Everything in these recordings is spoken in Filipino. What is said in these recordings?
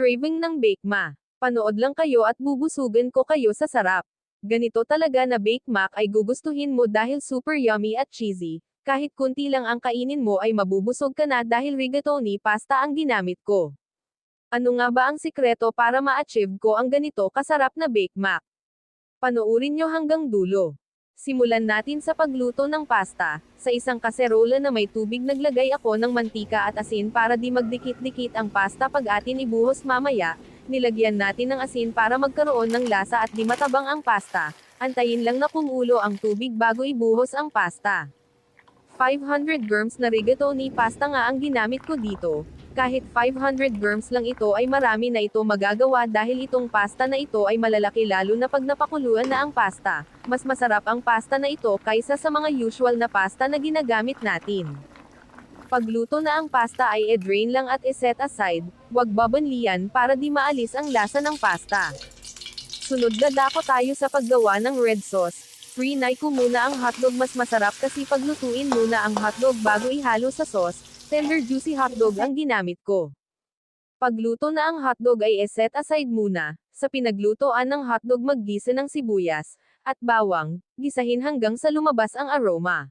craving ng Bake Ma. Panood lang kayo at bubusugan ko kayo sa sarap. Ganito talaga na Bake Mac ay gugustuhin mo dahil super yummy at cheesy. Kahit kunti lang ang kainin mo ay mabubusog ka na dahil rigatoni pasta ang ginamit ko. Ano nga ba ang sikreto para ma-achieve ko ang ganito kasarap na Bake Mac? Panoorin nyo hanggang dulo. Simulan natin sa pagluto ng pasta. Sa isang kaserola na may tubig naglagay ako ng mantika at asin para di magdikit-dikit ang pasta pag atin ibuhos mamaya. Nilagyan natin ng asin para magkaroon ng lasa at di matabang ang pasta. Antayin lang na kumulo ang tubig bago ibuhos ang pasta. 500 grams na rigatoni pasta nga ang ginamit ko dito. Kahit 500 grams lang ito ay marami na ito magagawa dahil itong pasta na ito ay malalaki lalo na pag napakuluan na ang pasta. Mas masarap ang pasta na ito kaysa sa mga usual na pasta na ginagamit natin. Pagluto na ang pasta ay e-drain lang at iset aside, wag babanlian para di maalis ang lasa ng pasta. Sunod dadako tayo sa paggawa ng red sauce. Free-nay ko muna ang hotdog mas masarap kasi paglutuin muna ang hotdog bago ihalo sa sauce, tender juicy hotdog ang ginamit ko. Pagluto na ang hotdog ay iset aside muna, sa pinaglutoan ng hotdog maggisa ng sibuyas, at bawang, gisahin hanggang sa lumabas ang aroma.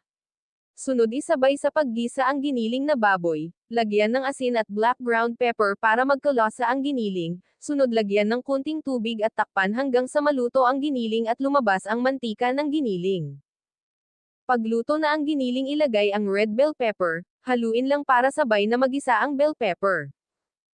Sunod isabay sa paggisa ang giniling na baboy, lagyan ng asin at black ground pepper para magkalasa ang giniling, sunod lagyan ng kunting tubig at takpan hanggang sa maluto ang giniling at lumabas ang mantika ng giniling. Pagluto na ang giniling ilagay ang red bell pepper, haluin lang para sabay na magisa ang bell pepper.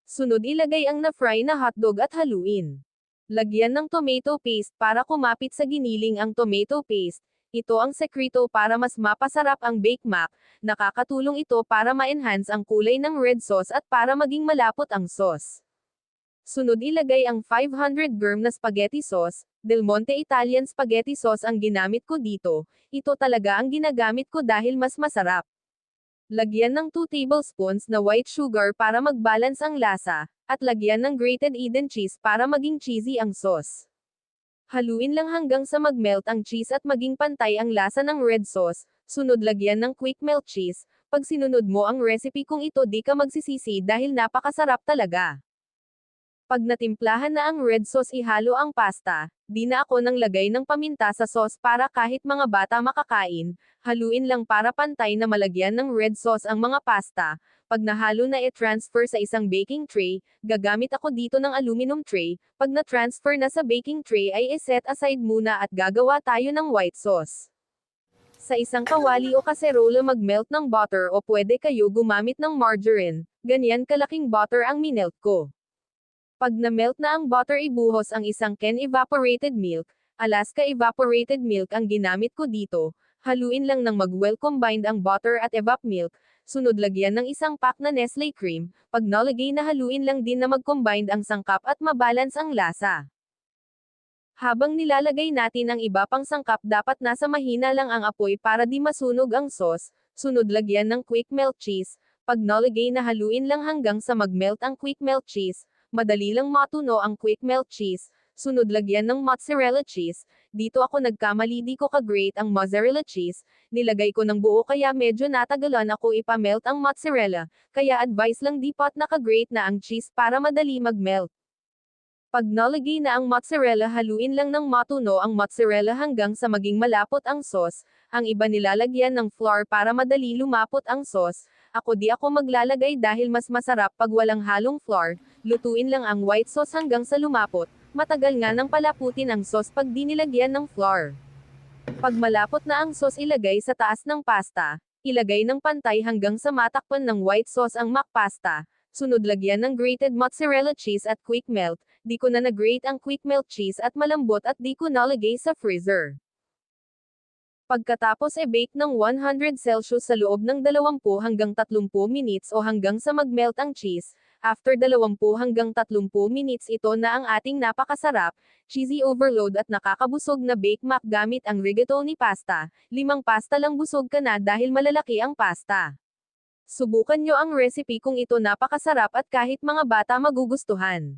Sunod ilagay ang na-fry na hotdog at haluin. Lagyan ng tomato paste para kumapit sa giniling ang tomato paste. Ito ang sekreto para mas mapasarap ang Bake Mac. Nakakatulong ito para ma-enhance ang kulay ng red sauce at para maging malapot ang sauce. Sunod ilagay ang 500 gram na spaghetti sauce, Del Monte Italian spaghetti sauce ang ginamit ko dito, ito talaga ang ginagamit ko dahil mas masarap. Lagyan ng 2 tablespoons na white sugar para mag-balance ang lasa, at lagyan ng grated Eden cheese para maging cheesy ang sauce. Haluin lang hanggang sa mag-melt ang cheese at maging pantay ang lasa ng red sauce, sunod lagyan ng quick melt cheese, pag sinunod mo ang recipe kung ito di ka magsisisi dahil napakasarap talaga. Pag natimplahan na ang red sauce ihalo ang pasta, di na ako nang lagay ng paminta sa sauce para kahit mga bata makakain, haluin lang para pantay na malagyan ng red sauce ang mga pasta. Pag nahalo na i-transfer sa isang baking tray, gagamit ako dito ng aluminum tray, pag na-transfer na sa baking tray ay iset aside muna at gagawa tayo ng white sauce. Sa isang kawali o kaserola mag-melt ng butter o pwede kayo gumamit ng margarine, ganyan kalaking butter ang minelt ko. Pag na-melt na ang butter ibuhos ang isang can evaporated milk, Alaska evaporated milk ang ginamit ko dito, haluin lang ng mag-well combined ang butter at evap milk, sunod lagyan ng isang pack na Nestle cream, pag nalagay na haluin lang din na mag-combined ang sangkap at mabalance ang lasa. Habang nilalagay natin ang iba pang sangkap dapat nasa mahina lang ang apoy para di masunog ang sauce, sunod lagyan ng quick melt cheese, pag nalagay na haluin lang hanggang sa mag-melt ang quick melt cheese, madali lang matuno ang quick melt cheese, sunod lagyan ng mozzarella cheese, dito ako nagkamali di ko ka-grate ang mozzarella cheese, nilagay ko ng buo kaya medyo natagalan ako ipamelt ang mozzarella, kaya advice lang di pot naka-grate na ang cheese para madali mag-melt. Pag nalagay na ang mozzarella haluin lang ng matuno ang mozzarella hanggang sa maging malapot ang sauce, ang iba nilalagyan ng flour para madali lumapot ang sauce, ako di ako maglalagay dahil mas masarap pag walang halong flour, lutuin lang ang white sauce hanggang sa lumapot, matagal nga nang palaputin ang sauce pag di nilagyan ng flour. Pag malapot na ang sauce ilagay sa taas ng pasta, ilagay ng pantay hanggang sa matakpan ng white sauce ang mac pasta, sunod lagyan ng grated mozzarella cheese at quick melt, di ko na nag-grate ang quick melt cheese at malambot at di ko nalagay sa freezer. Pagkatapos e-bake ng 100 Celsius sa loob ng 20 hanggang 30 minutes o hanggang sa mag-melt ang cheese, after 20 hanggang 30 minutes ito na ang ating napakasarap, cheesy overload at nakakabusog na bake mac gamit ang rigatoni pasta, limang pasta lang busog ka na dahil malalaki ang pasta. Subukan nyo ang recipe kung ito napakasarap at kahit mga bata magugustuhan.